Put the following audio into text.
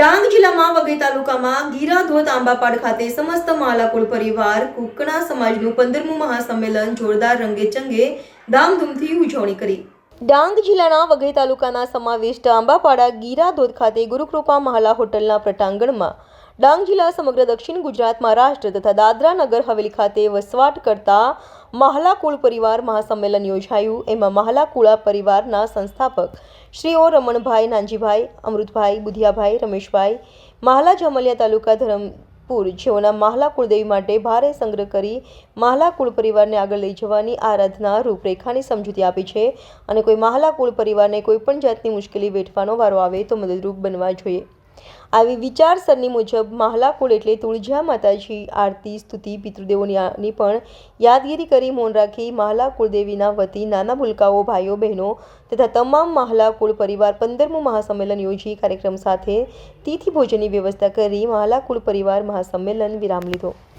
ડાંગ જિલ્લામાં વઘઈ તાલુકામાં ગીરાધોધ આંબાપાડ ખાતે સમસ્ત માલાકુળ પરિવાર કુકણા સમાજનું પંદરમું મહાસંમેલન જોરદાર રંગે ચંગે ધામધૂમથી ઉજવણી કરી. ડાંગ જિલ્લાના વઘઈ તાલુકાના સમાવિષ્ટ આંબાપાડા ગીરાધોધ ખાતે ગુરુકૃપા મહાલા હોટલના પ્રટાંગણમાં ડાંગ જિલ્લા સમગ્ર દક્ષિણ ગુજરાત મહારાષ્ટ્ર તથા દાદરા નગર હવેલી ખાતે વસવાટ કરતા મહાલા કુળ પરિવાર મહાસંમેલન યોજાયું. એમાં મહાલા કુળા પરિવારના સંસ્થાપક શ્રી ઓ રમણભાઈ નાનજીભાઈ, અમૃતભાઈ બુધિયાભાઈ, રમેશભાઈ, મહાલા જમલિયા તાલુકા ધરમપુર, જેઓના મહાલા કુળદેવી માટે ભારે સંગ્રહ કરી મહાલા કુળ પરિવારને આગળ લઈ જવાની આરાધના રૂપરેખાની સમજૂતી આપી છે. અને કોઈ મહાલા કુળ પરિવારને કોઈપણ જાતની મુશ્કેલી વેઠવાનો વારો આવે તો મદદરૂપ બનવા જોઈએ. આવી વિચારસરણી મુજબ મહાલાકુળ એટલે તુળજા માતાજી, આરતી, સ્તુતિ, પિતૃદેવોની પણ યાદગીરી કરી મૌન રાખી મહાલા કુળદેવીના વતી નાના ભૂલકાઓ, ભાઈઓ, બહેનો તથા તમામ મહાલા કુળ પરિવાર પંદરમું મહાસંમેલન યોજી કાર્યક્રમ સાથે તિથિ ભોજનની વ્યવસ્થા કરી મહાલા કુળ પરિવાર મહાસંમેલન વિરામ લીધો.